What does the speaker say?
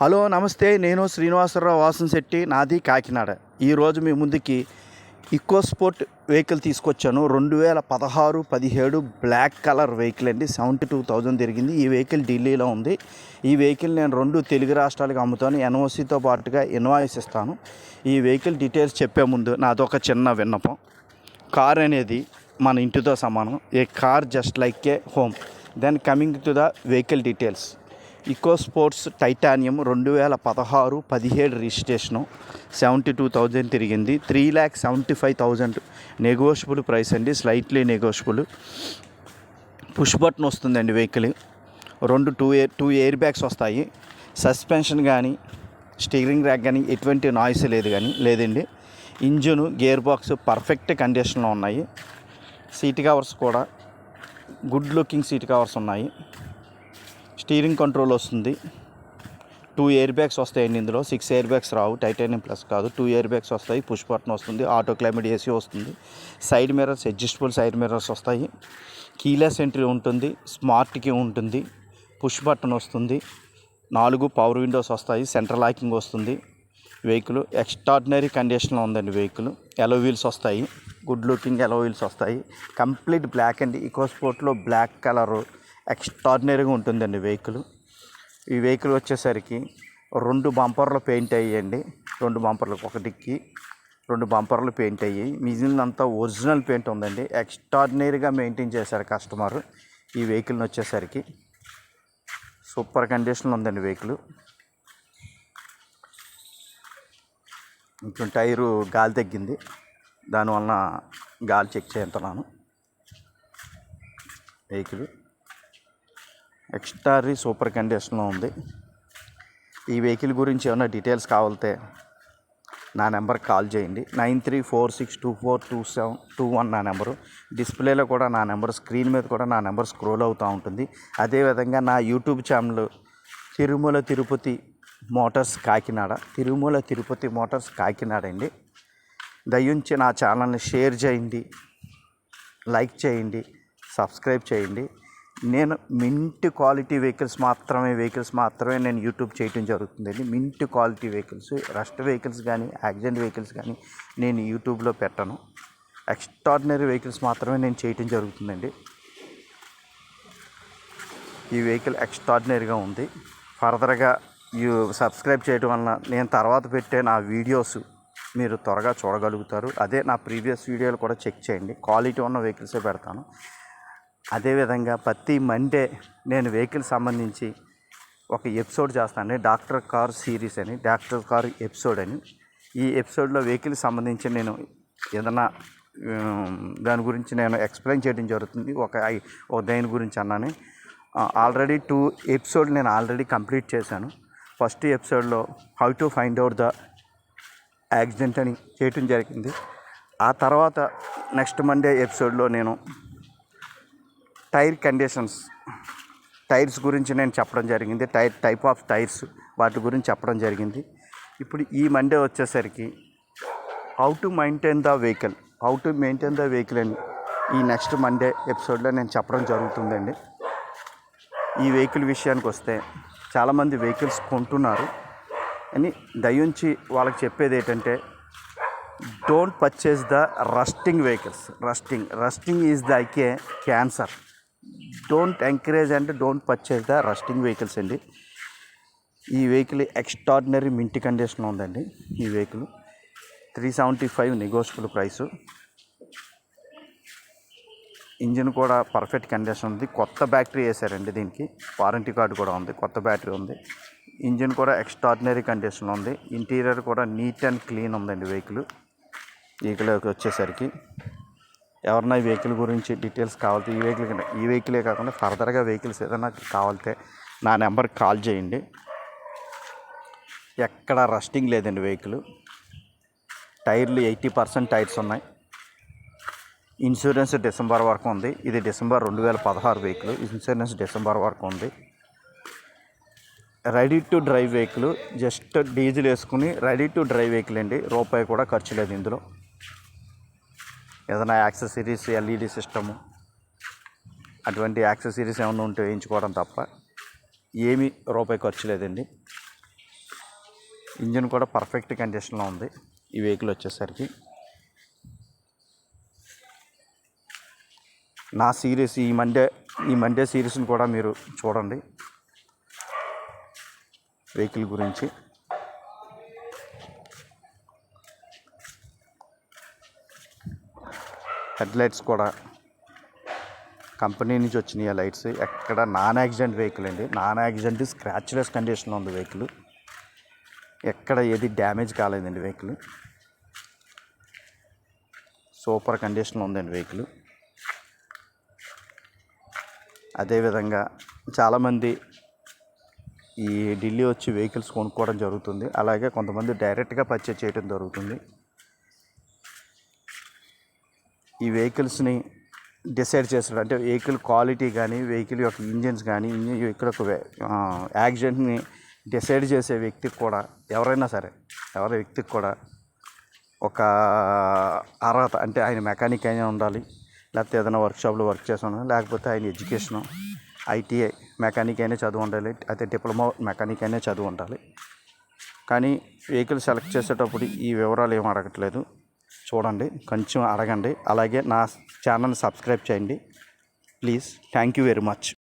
Hello నమస్తే నేను శ్రీనివాసరావు వాసన్ శెట్టి నాది కాకినాడ. ఈరోజు మీ ముందుకి ఇకో స్పోర్ట్ వెహికల్ తీసుకొచ్చాను. రెండు వేల పదహారు పదిహేడు బ్లాక్ కలర్ వెహికల్ అండి. సెవెంటీ టూ థౌజండ్ తిరిగింది. ఈ వెహికల్ ఢిల్లీలో ఉంది. ఈ వెహికల్ నేను రెండు తెలుగు రాష్ట్రాలకు అమ్ముతాను. ఎన్ఓసితో పాటుగా ఇన్వాయిస్ ఇస్తాను. ఈ వెహికల్ డీటెయిల్స్ చెప్పే ముందు నాదొక చిన్న విన్నపం. కార్ అనేది మన ఇంటితో సమానం. A car just like a home then coming to the vehicle details Eco Sports titanium రెండు వేల పదహారు పదిహేడు రిజిస్ట్రేషను సెవెంటీ టూ థౌజండ్ తిరిగింది. Three lakh seventy five thousand negotiable price అండి. Slightly negotiable. పుష్ బటన్ వస్తుందండి వెహికల్. రెండు two air two air bags వస్తాయి. Suspension కానీ స్టీరింగ్ ర్యాక్ కానీ ఎటువంటి నాయిస్ లేదు కానీ లేదండి. ఇంజను గేర్ బాక్స్ పర్ఫెక్ట్ కండిషన్లో ఉన్నాయి. సీట్ కవర్స్ కూడా గుడ్ లుకింగ్ సీట్ కవర్స్ ఉన్నాయి. స్టీరింగ్ కంట్రోల్ వస్తుంది. టూ ఎయిర్ బ్యాగ్స్ వస్తాయండి ఇందులో. సిక్స్ ఎయిర్ బ్యాగ్స్ రావు. టైటానియం ప్లస్ కాదు. టూ ఎయిర్ బ్యాగ్స్ వస్తాయి. పుష్ బటన్ వస్తుంది. ఆటో క్లైమేట్ ఏసీ వస్తుంది. Side mirrors adjustable side mirrors వస్తాయి. కీలెస్ ఎంట్రీ ఉంటుంది. స్మార్ట్కి ఉంటుంది. పుష్ బటన్ వస్తుంది. నాలుగు పవర్ విండోస్ వస్తాయి. సెంట్రల్ లాకింగ్ వస్తుంది. వెహికల్ ఎక్స్ట్రాడినరీ కండిషన్లో ఉందండి వెహికల్ ఎలో వీల్స్ వస్తాయి. గుడ్ లుకింగ్ ఎలో వీల్స్ వస్తాయి. కంప్లీట్ బ్లాక్ అండి ఈకో స్పోర్ట్లో బ్లాక్ కలర్ ఎక్స్ట్రాడినరీగా ఉంటుందండి వెహికల్. ఈ వెహికల్ వచ్చేసరికి రెండు బంపర్లు పెయింట్ అయ్యండి రెండు బంపర్లు ఒకటికి రెండు బంపర్లు పెయింట్ అయ్యి మిగిలినంతా ఒరిజినల్ పెయింట్ ఉందండి. ఎక్స్ట్రాడినరీగా మెయింటైన్ చేశారు కస్టమర్ ఈ వెహికల్ని వచ్చేసరికి. సూపర్ కండిషన్లో ఉందండి వెహికల్. కొంచెం టైరు గాలి తగ్గింది. దానివలన గాలి చెక్ చేస్తున్నాను. వెహికల్. ఎక్స్ట్రారీ సూపర్ కండిషన్లో ఉంది. ఈ వెహికల్ గురించి ఏమైనా డీటెయిల్స్ కావాలితే నా నెంబర్ కాల్ చేయండి. Nine three four six two four two seven two one నా నెంబరు. డిస్ప్లేలో కూడా నా నెంబర్ స్క్రీన్ మీద కూడా నా నెంబర్ స్క్రోల్ అవుతూ ఉంటుంది. అదేవిధంగా నా YouTube channel Tirumala Tirupati motors Kakinada Tirumala Tirupati motors Kakinada అండి. దయించి నా ఛానల్ని షేర్ చేయండి లైక్ చేయండి సబ్స్క్రైబ్ చేయండి. నేను మింట్ క్వాలిటీ వెహికల్స్ మాత్రమే వెహికల్స్ మాత్రమే నేను యూట్యూబ్ చేయటం జరుగుతుందండి. Mint quality vehicles rust vehicles కానీ యాక్సిడెంట్ వెహికల్స్ కానీ నేను యూట్యూబ్లో పెట్టను. ఎక్స్ట్రాడినరీ వెహికల్స్ మాత్రమే నేను చేయటం జరుగుతుందండి. ఈ వెహికల్ ఎక్స్ట్రాడినరీగా ఉంది. ఫర్దర్గా యూ సబ్స్క్రైబ్ చేయడం వలన నేను తర్వాత పెట్టే నా వీడియోస్ మీరు త్వరగా చూడగలుగుతారు. అదే నా ప్రీవియస్ వీడియోలు కూడా చెక్ చేయండి. క్వాలిటీ ఉన్న వెహికల్సే పెడతాను. అదేవిధంగా ప్రతి మండే నేను వెహికల్ సంబంధించి ఒక ఎపిసోడ్ చేస్తాను. డాక్టర్ కార్ సిరీస్ అని డాక్టర్ కార్ ఎపిసోడ్ అని. ఈ ఎపిసోడ్లో వెహికల్ సంబంధించి నేను ఏదైనా దాని గురించి నేను ఎక్స్ప్లెయిన్ చేయడం జరుగుతుంది. ఒక ఐ- ఒక దేని గురించి అన్నాను. ఆల్రెడీ టూ ఎపిసోడ్ నేను ఆల్రెడీ కంప్లీట్ చేశాను. ఫస్ట్ ఎపిసోడ్లో how to find out the accident అని చేయటం జరిగింది. ఆ తర్వాత నెక్స్ట్ మండే ఎపిసోడ్లో నేను టైర్ కండిషన్స్. టైర్స్ గురించి నేను చెప్పడం జరిగింది. టైర్ టైప్ ఆఫ్ టైర్స్ వాటి గురించి చెప్పడం జరిగింది. ఇప్పుడు ఈ మండే వచ్చేసరికి how to maintain the vehicle how to maintain the vehicle అని ఈ నెక్స్ట్ మండే ఎపిసోడ్లో నేను చెప్పడం జరుగుతుందండి. ఈ వెహికల్ విషయానికి వస్తే చాలామంది వెహికల్స్ కొంటున్నారు. అని దయించి వాళ్ళకి చెప్పేది ఏంటంటే don't purchase the rusting vehicles rusting rusting is the IK cancer don't encourage and don't purchase the rusting vehicles అండి. ఈ వెహికల్ ఎక్స్ట్రాడినరీ మింటి కండిషన్లో ఉందండి ఈ vehicle. Three seventy five negotiable price. Engine కూడా పర్ఫెక్ట్ కండిషన్ ఉంది. కొత్త బ్యాటరీ వేసారండి దీనికి. వారంటీ కార్డు కూడా ఉంది. కొత్త బ్యాటరీ ఉంది. ఇంజిన్ కూడా ఎక్స్ట్రాడినరీ కండిషన్లో ఉంది. ఇంటీరియర్ కూడా నీట్ అండ్ క్లీన్ ఉందండి వెహికల్. వెహికల్ వచ్చేసరికి. ఎవరన్నా ఈ వెహికల్ గురించి డీటెయిల్స్ కావాలంటే ఈ వెహికల్ ఈ వెహికలే కాకుండా ఫర్దర్గా వెహికల్స్ ఏదైనా కావాలితే నా నెంబర్కి కాల్ చేయండి. ఎక్కడ రస్టింగ్ లేదండి వెహికల్. టైర్లు ఎయిటీ పర్సెంట్ టైర్స్ ఉన్నాయి. ఇన్సూరెన్స్ డిసెంబర్ వరకు ఉంది. ఇది డిసెంబర్ రెండు వేల పదహారు వెహికల్. ఇన్సూరెన్స్ డిసెంబర్ వరకు ఉంది. Ready to drive vehicle. Just diesel వేసుకుని రెడీ టు డ్రైవ్ వెహికల్ అండి. రూపాయి కూడా ఖర్చు లేదు ఇందులో. ఏదైనా యాక్సెసరీస్ ఎల్ఈడి సిస్టము అటువంటి యాక్సెసరీస్ ఏమైనా ఉంటే వేయించుకోవడం తప్ప ఏమీ రూపాయి ఖర్చు లేదండి. ఇంజిన్ కూడా పర్ఫెక్ట్ కండిషన్లో ఉంది. ఈ వెహికల్ వచ్చేసరికి నా సిరీస్ ఈ మండే ఈ మండే సిరీస్ని కూడా మీరు చూడండి. వెహికల్ గురించి. హెడ్ లైట్స్ కూడా. కంపెనీ నుంచి వచ్చినాయి ఆ లైట్స్. ఎక్కడ నాన్ యాక్సిడెంట్ వెహికల్ అండి. నాన్ యాక్సిడెంట్ స్క్రాచ్లెస్ కండిషన్లో ఉంది వెహికల్. ఎక్కడ ఏది డ్యామేజ్ కాలేదండి వెహికల్. సూపర్ కండిషన్లో ఉందండి వెహికల్. అదేవిధంగా చాలామంది ఈ ఢిల్లీ వచ్చి వెహికల్స్ కొనుక్కోవడం జరుగుతుంది. అలాగే కొంతమంది డైరెక్ట్గా పర్చేజ్ చేయడం జరుగుతుంది. ఈ వెహికల్స్ని డిసైడ్ చేస్తాడు అంటే వెహికల్ క్వాలిటీ కానీ వెహికల్ యొక్క ఇంజిన్స్ కానీ ఇంజిన్ వెహికల్ ఒక యాక్సిడెంట్ని డిసైడ్ చేసే వ్యక్తికి కూడా ఎవరైనా సరే ఎవరి వ్యక్తికి కూడా ఒక అర్హత అంటే ఆయన మెకానిక్ అయినా ఉండాలి లేకపోతే ఏదైనా వర్క్షాప్లో వర్క్ చేసి ఉండాలి లేకపోతే ఆయన ఎడ్యుకేషను ఐటీఐ మెకానిక్ అయినా చదువు ఉండాలి అయితే డిప్లొమా మెకానిక్ అయినా చదువు ఉండాలి. కానీ వెహికల్ సెలెక్ట్ చేసేటప్పుడు ఈ వివరాలు ఏం అడగట్లేదు. చూడండి కొంచెం అడగండి. అలాగే నా ఛానల్ని సబ్స్క్రైబ్ చేయండి. Please thank you very much.